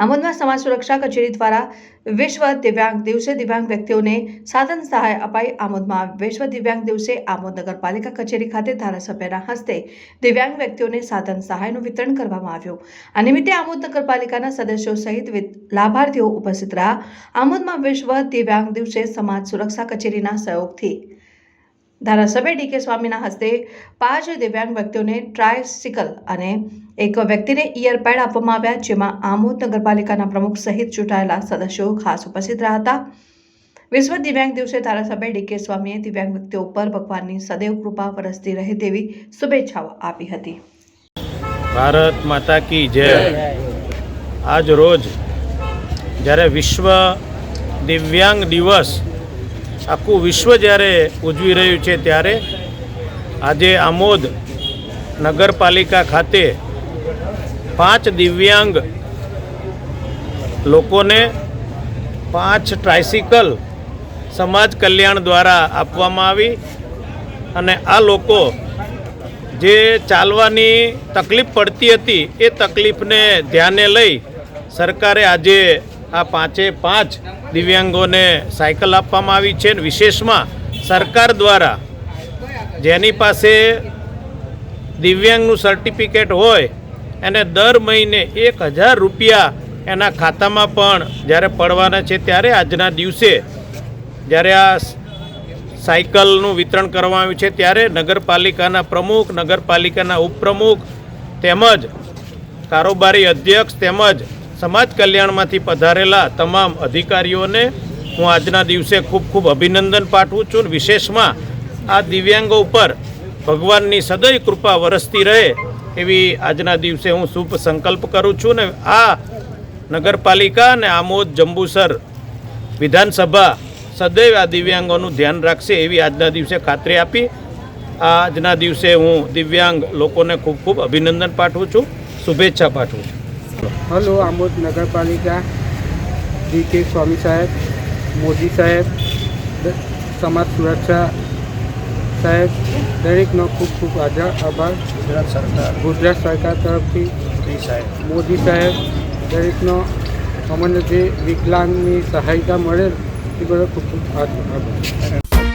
આમોદમાં સમાજ સુરક્ષા કચેરી દ્વારા વિશ્વ દિવ્યાંગ દિવસે દિવ્યાંગ વ્યક્તિઓને સાધન સહાય અપાઈ. આમોદમાં વિશ્વ દિવ્યાંગ દિવસે આમોદ નગરપાલિકા કચેરી ખાતે ધારાસભ્યના હસ્તે દિવ્યાંગ વ્યક્તિઓને સાધન સહાયનું વિતરણ કરવામાં આવ્યું. આ નિમિત્તે આમોદ નગરપાલિકાના સદસ્યો સહિત લાભાર્થીઓ ઉપસ્થિત રહ્યા. આમોદમાં વિશ્વ દિવ્યાંગ દિવસે સમાજ સુરક્ષા કચેરીના સહયોગથી ધારાસભ્ય ડીકે સ્વામીના હસ્તે પાંચ દિવ્યાંગ વ્યક્તિઓને ટ્રાયસિકલ અને એક વ્યક્તિને ઇયરપેડ આપવામાં આવ્યા, જેમાં આમોદ નગરપાલિકાના પ્રમુખ સહિત ચૂંટાયેલા સદસ્યો ખાસ ઉપસ્થિત રહ્યા હતા. વિશ્વ દિવ્યાંગ દિવસે ધારાસભ્ય ડીકે સ્વામીએ દિવ્યાંગ વ્યક્તિઓ પર ભગવાનની સદૈવ કૃપા વરસતી રહે તેવી શુભેચ્છાઓ આપી હતી. ભારત માતા કી જય. આજ રોજ જ્યારે વિશ્વ દિવ્યાંગ દિવસ આખું વિશ્વ જ્યારે ઉજવી રહ્યું છે ત્યારે આજે આમોદ નગરપાલિકા ખાતે પાંચ દિવ્યાંગ લોકોને પાંચ ટ્રાયસિકલ સમાજ કલ્યાણ દ્વારા આપવામાં આવી અને આ લોકો જે ચાલવાની તકલીફ પડતી હતી એ તકલીફને ધ્યાને લઈ સરકારે આજે આ પાંચે પાંચ દિવ્યાંગોને સાયકલ આપવામાં આવી છે અને વિશેષમાં સરકાર દ્વારા જેની પાસે દિવ્યાંગનું સર્ટિફિકેટ હોય, એને દર મહિને એક હજાર રૂપિયા એના ખાતામાં પણ જ્યારે પડવાના છે ત્યારે આજના દિવસે જ્યારે આ સાયકલનું વિતરણ કરવામાં આવ્યું છે ત્યારે નગરપાલિકાના પ્રમુખ, નગરપાલિકાના ઉપપ્રમુખ તેમજ કારોબારી અધ્યક્ષ તેમજ સમાજ કલ્યાણમાંથી પધારેલા તમામ અધિકારીઓને હું આજના દિવસે ખૂબ ખૂબ અભિનંદન પાઠવું છું. વિશેષમાં આ દિવ્યાંગો ઉપર ભગવાનની સદૈવ કૃપા વરસતી રહે એવી આજના દિવસે હું શુભ સંકલ્પ કરું છું ને આ નગરપાલિકા અને આમોદ જંબુસર વિધાનસભા સદૈવ આ દિવ્યાંગોનું ધ્યાન રાખશે એવી આજના દિવસે ખાતરી આપી. આજના દિવસે હું દિવ્યાંગ લોકોને ખૂબ ખૂબ અભિનંદન પાઠવું છું. શુભેચ્છા પાઠવું છું. હલો આમોદ નગરપાલિકા જી કે સ્વામી સાહેબ મોદી સાહેબ સમાજ સુરક્ષા સાહેબ દરેકનો ખૂબ ખૂબ આભાર. ગુજરાત સરકાર. ગુજરાત સરકાર તરફથી મોદી સાહેબ. દરેકનો અમને જે વિકલાંગની સહાયતા મળે એ બધો ખૂબ ખૂબ આભાર.